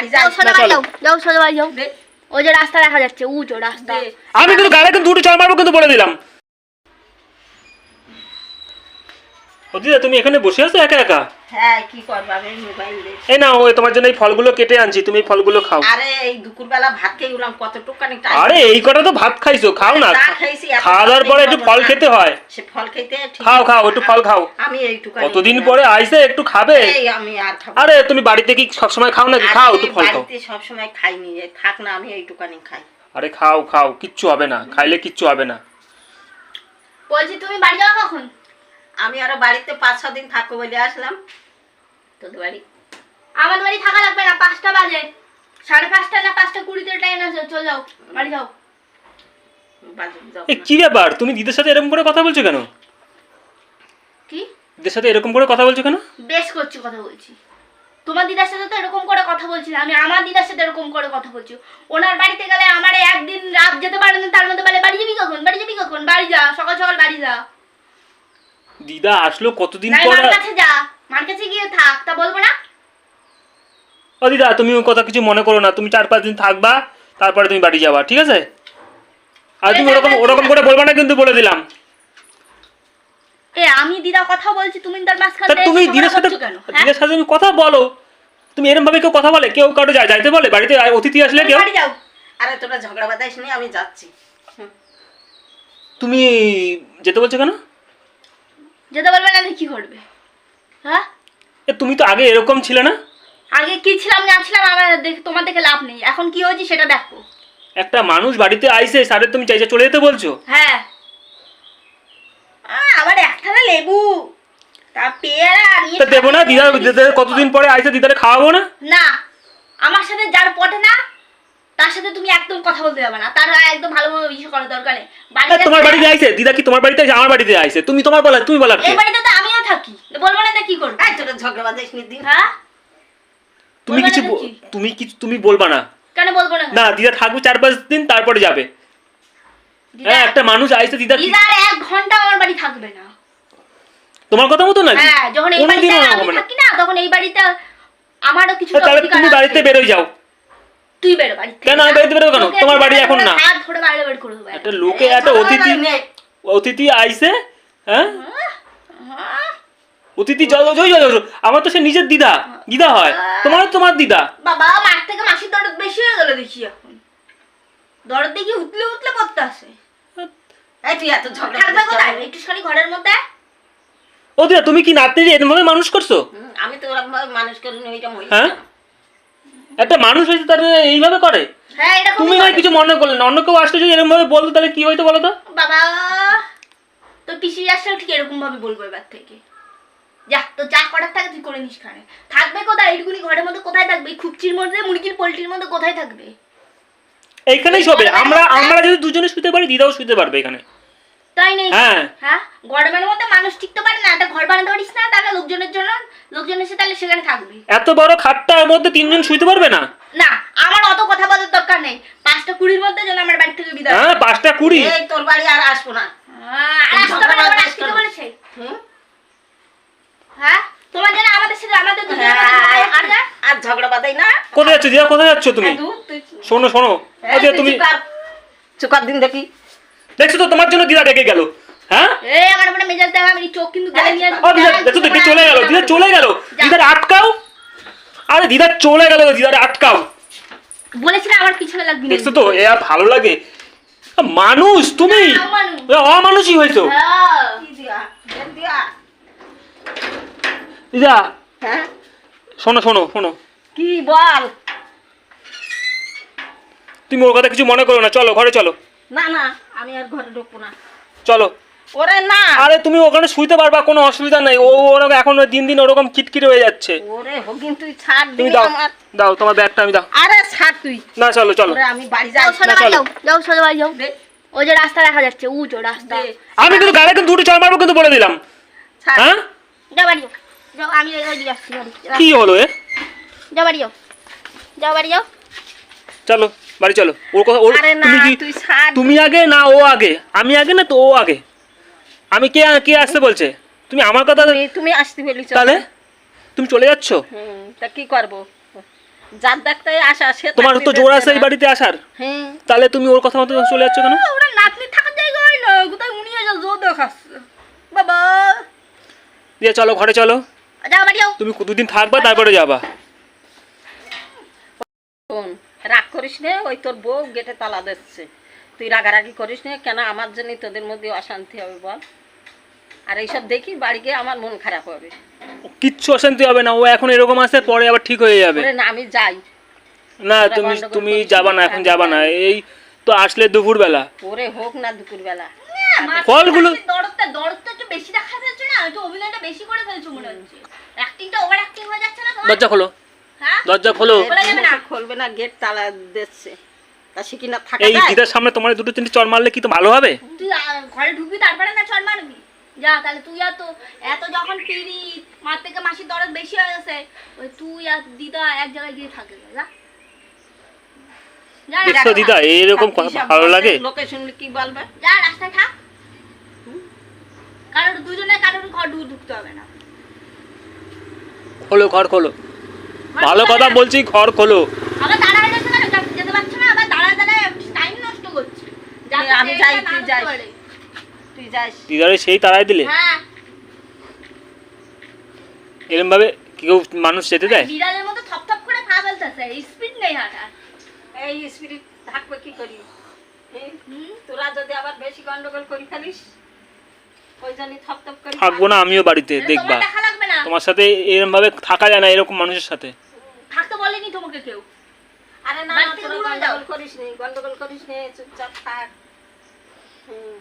বাড়ি যাই। সোজা বাড়ি যাও যাও সোজা বাড়ি যাও। ওই যে রাস্তা দেখা যাচ্ছে উঁচু রাস্তা। আমি কিন্তু গাড়ি কিন্তু দুটো চার মারবো কিন্তু বলে দিলাম। ও দিদা তুমি এখানে বসে আছো একা একা? হ্যাঁ কি করব আমি মোবাইল এই না ওই তোমার জন্য এই ফলগুলো কেটে আনছি তুমি এই ফলগুলো খাও। আরে এই দুপুরবেলা ভাত খেয়ে গেলাম কতটুকানি টাইম আরে এই কটা তো ভাত খাইছো খাও না। চা খেয়েছি, এখন খাওয়া দাওয়ার পরে একটু ফল খেতে হয়। সে ফল খেতে খাও খাও একটু ফল খাও। আমি এইটুকু কতদিন পরে আইসে একটু খাবে? আমি আর খাব আরে তুমি বাড়িতে কি সবসময় খাও নাকি? খাও একটু ফল খাও। বাড়িতে সবসময় খাইনি থাক না আমি এইটুকানি খাই। আরে খাও খাও কিচ্ছু হবে না খাইলে কিচ্ছু হবে না। বলছি তুমি বাড়ি যাও কখন? আমি আরও বাড়িতে পাঁচ ছ দিন থাকব বলে আসলাম। তোদের বাড়ি আমাদের বাড়ি থাকা লাগবে না পাঁচটা বাজে। সাড়ে পাঁচটা না পাঁচটা কুড়িতে ট্রেন আছে চলে যাও বাড়ি যাও। এ কি ব্যাপার? তুমি দিদির সাথে এরকম করে কথা বলছো কেন? কি? দিদির সাথে এরকম করে কথা বলছো কেন? বেশ করছি কথা বলছি। তোমার দিদার সাথে তো এরকম করে কথা বলছি না আমি আমার দিদার সাথে এরকম করে কথা বলছি। ওনার বাড়িতে গেলে আমার একদিন রাত যেতে পারে না তার মধ্যে বলে বাড়ি যাবি কখন? বাড়ি যাবি কখন? বাড়ি যা সকাল সকাল বাড়ি যা। দিদা আসলো কতদিন পর? মার কাছে যা। মার কাছে গিয়ে থাক তা বলব না? ও দিদা তুমি ওই কথা কিছু মনে করো না। তুমি চার পাঁচ দিন থাকবা তারপরে তুমি বাড়ি যাবা ঠিক আছে? আর তুমি ওরকম ওরকম করে বলবা না কিন্তু বলে দিলাম। এ আমি দিদা কথা বলছি তুমি তার মাঝখানে তুমি দিনের সাথে কেন হ্যাঁ? সাথে তুমি কথা বলো। তুমি এরকম ভাবে কেউ কথা বলে? কেউ কারও যায় যাইতে বলে? বাড়িতে অতিথি আসলে কেউ? বাড়ি যাও। আরে তোরা ঝগড়া বাতাইস নি আমি যাচ্ছি। তুমি যেতে বলছো কেন? যেতে বলবে না কি করবে? হ্যাঁ? তুমি তো আগে এরকম ছিলে না? আগে কি ছিলাম না ছিলাম আমার দেখে তোমার দেখে লাভ নেই। এখন কি হয়েছে সেটা দেখো। একটা মানুষ বাড়িতে আইছে সারে তুমি চাইছে চলে যেতে বলছো? হ্যাঁ। আবার একখানা লেবু। তা পেয়ারা নিয়ে দেবো না দিদা দিদা- কতদিন পরে আইসে দিদারে খাওয়াবো না? না আমার সাথে যার পটে না তার সাথে তুমি একদম কথা বলতে যাবে না। তার একদম ভালোভাবে বিষয় করার দরকার নেই। বাড়িতে তোমার বাড়িতে আইসে দিদা কি তোমার বাড়িতে আমার বাড়িতে আইসে তুমি তোমার বলা তুমি বলার এই বাড়িতে তো আমিও থাকি। বলব না তা কি করব। এই তোরা ঝগড়া নি দিন। হ্যাঁ? তুমি কিছু না কি? তুমি কিছু তুমি বলবা না। কেন বলব না? না দিদা থাকবে চার পাঁচ দিন তারপরে যাবে। হ্যাঁ একটা মানুষ আইসে দিদা কি- দিদার এক ঘণ্টা আমার বাড়ি থাকবে না। তোমার কথা মতো নাকি? হ্যাঁ যখন এই বাড়িতে আমি থাকি না তখন এই বাড়িতে আমারও কিছু তাহলে তুমি বাড়িতে বেরোই যাও। তুই বেরো বাড়ি থেকে কেন আমি বাড়িতে বেরোবো কেন? তোমার বাড়ি এখন না। হাত ধরে বাইরে বের করে দেবো একটা লোকে একটা অতিথি অতিথি আইসে হ্যাঁ হ্যাঁ? অতিথি জল জয় জয়। আমার তো সে নিজের দিদা দিদা হয় তোমারও তোমার দিদা বাবা মার থেকে মাসির দরদ বেশি হয়ে গেল দেখি এখন দরদ দেখি উতলে উতলে করতে আসে এই তুই এত ঝগড়া থাকবে কোথায়? একটুখানি ঘরের মধ্যে ও দিদা তুমি কি নাতনি এরকম মানুষ করছ আমি তো ওরকম মানুষ করিনি ওইটা হ্যাঁ? একটা মানুষ হয়েছে তার এইভাবে করে? হ্যাঁ তুমি নয় কিছু মনে করলে না অন্য কেউ আসলে যদি এরকম ভাবে বলতো তাহলে কি হইতো বলো তো বাবা তোর পিসি আসলেও ঠিক এরকম ভাবে বলব এবার থেকে। যা তো যা করার থাকে তুই করে নিস খানে। থাকবে কোথায়? এইটুকুনি ঘরের মধ্যে কোথায় থাকবে? খুপচির মধ্যে মুরগির পোলট্রির মধ্যে কোথায় থাকবে? এইখানেই শোবে আমরা আমরা যদি দুজনে শুতে পারি দিদাও শুতে পারবে এখানে। তাই নেই হ্যাঁ। হ্যাঁ? গরমের মধ্যে মানুষ টিকতে পারে না একটা ঘর বানাতে পারিস না তাহলে লোকজনের জন্য লোকজন এসে তাহলে সেখানে থাকবে। এত বড় খাটটার মধ্যে তিনজন শুতে পারবে না? না আমার অত কথা বলার দরকার নেই। পাঁচটা কুড়ির মধ্যে যেন আমার বাড়ি থেকে বিদায় হ্যাঁ পাঁচটা কুড়ি। এই তোর বাড়ি আর আসব না। হ্যাঁ, আর আসতে পারে না, আসতে বলেছে। হ্যাঁ? তোমার জন্য আমাদের সাথে আমাদের দুজনের মধ্যে হ্যাঁ, আর আর ঝগড়া বাতাই না। কোথায় যাচ্ছ? কোথায় যাচ্ছ তুমি? শোনো শোনো। তুই তুমি চুপ কর। চুপ কর দিন দেখি। দেখছ তো তোমার জন্য দিদা ডেকে গেল। হ্যাঁ? এই আমার উপরে মেজাজ দেখা আমি চোখ কিন্তু গেলে নিয়ে ও দিদা দেখছ তো দিদা চলে গেল দিদা চলে গেল। দিদার আটকাও। আরে দিদা চলে গেল দিদার আটকাও। আমার পিছনে লাগবি। না দেখছ তো এ আর ভালো লাগে। মানুষ তুমি। এ অমানুষই হয়েছো। হ্যাঁ। দিদা হ্যাঁ? শোনো শোনো শোনো। কি বল? তুমি ওর কথা কিছু মনে করো না চলো ঘরে চলো। না না আমি আর ঘরে ঢুকবো না। চলো। ওরে না। আরে তুমি ওখানে শুইতে পারবা কোনো অসুবিধা নেই। ও ওরকম এখন দিন দিন ওরকম কিটকিট হয়ে যাচ্ছে। ওরে হগিন তুই ছাড় তুমি দাও আমার। দাও তোমার ব্যাগটা আমি দাও। আরে ছাড় তুই। না চলো চলো। ওরে আমি বাড়ি যাই না, বাড়ি চলো। যাও সোজা বাড়ি যাও। ওই যে রাস্তা দেখা যাচ্ছে উঁচু রাস্তা। আমি কিন্তু গাড়ি কিন্তু দুটো চল মারবো কিন্তু বলে দিলাম। ছাড়। হ্যাঁ? যাও বাড়ি যাও। যাও আমি ওই দিকে আসছি কি হলো এ? যাও বাড়ি যাও। যাও বাড়ি যাও। চলো। বাড়ি চলো। ওর কথা ওর আরে না তুমি কি তুই ছাড়। তুমি আগে না ও আগে। আমি আগে না তো ও আগে। আমি কে কে আসতে বলছে? তুমি আমার কথা তুমি তুমি আসতে বলি চল। তাহলে? তুমি চলে যাচ্ছ? হুম তা কি করব? যার দেখতে আসা সে তোমার তো জোর আছে এই বাড়িতে আসার। হ্যাঁ তাহলে তুমি ওর কথা মতো চলে যাচ্ছ কেন? ওরা নাতনি থাকার জায়গা হয় না কোথায় উনি এসে জোর দেখাচ্ছে। বাবা। দিয়ে চলো ঘরে চলো। যা বাড়ি যাও। তুমি দুদিন থাকবা তারপরে যাবা। রাগ করিস নে ওই তোর বউ গেটে তালা দিচ্ছে। তুই রাগারাগি করিস নে কেন আমার জন্যই তোদের মধ্যে অশান্তি হবে বল। আর এইসব দেখি বাড়ি গিয়ে আমার মন খারাপ হবে। কিচ্ছু অশান্তি হবে না ও এখন এরকম আছে পরে আবার ঠিক হয়ে যাবে। না আমি যাই। না তুমি তুমি যাবা না এখন যাবা না। এই তো আসলে দুপুরবেলা। ওরে হোক না দুপুরবেলা। ফলগুলো- দরদটা দরদটা একটু বেশি দেখা যাচ্ছে না একটু অভিনয়টা বেশি করে ফেলছো মনে হচ্ছে। অ্যাক্টিংটা ওভার অ্যাক্টিং হয়ে যাচ্ছে না দরজা খোলো। দরজা খোলো। খুলবে না গেট তালা দিচ্ছে। তা সে কি থাকা এই দিদার সামনে তোমার দুটো তিনটে চর মারলে কি তো ভালো হবে? তুই ঘরে ঢুকবি তারপরে না চল মারবি? যা তাহলে তুই আর তো এত যখন পিড়ি মার থেকে মাসির দরদ বেশি হয়ে গেছে ওই তুই আর দিদা এক জায়গায় গিয়ে থাকে যা। যা দেখছ দিদা এইরকম কথা ভালো লাগে? লোকে শুনলে কি বলবে? যা রাস্তায় থাক। কারোর দুজনে কারোর ঘর ঢুকতে হবে না। খোলো ঘর খোলো। ভালো কথা বলছি ঘর খোলো। আমি যাই, তুই যাই। তুই যাস। দিদারে সেই তারাই দিলে? হ্যাঁ। এরম ভাবে কেউ মানুষ যেতে দেয়? বিড়ালের মতো থপ থপ করে পা ফেলতেছে স্পিড নেই হাঁটার এই স্পিরিট থাকবে কি করি? তোরা যদি আবার বেশি গন্ডগোল করি ফেলিস ওই জন্যই থপ থপ করি থাকব না আমিও বাড়িতে দেখবা। তোমার সাথে এরকম ভাবে থাকা যায় না এরকম মানুষের সাথে। থাকতে বলেনি তোমাকে কেউ? আরে না গন্ডগোল করিস নি গন্ডগোল করিস নি চুপচাপ থাক। হুম।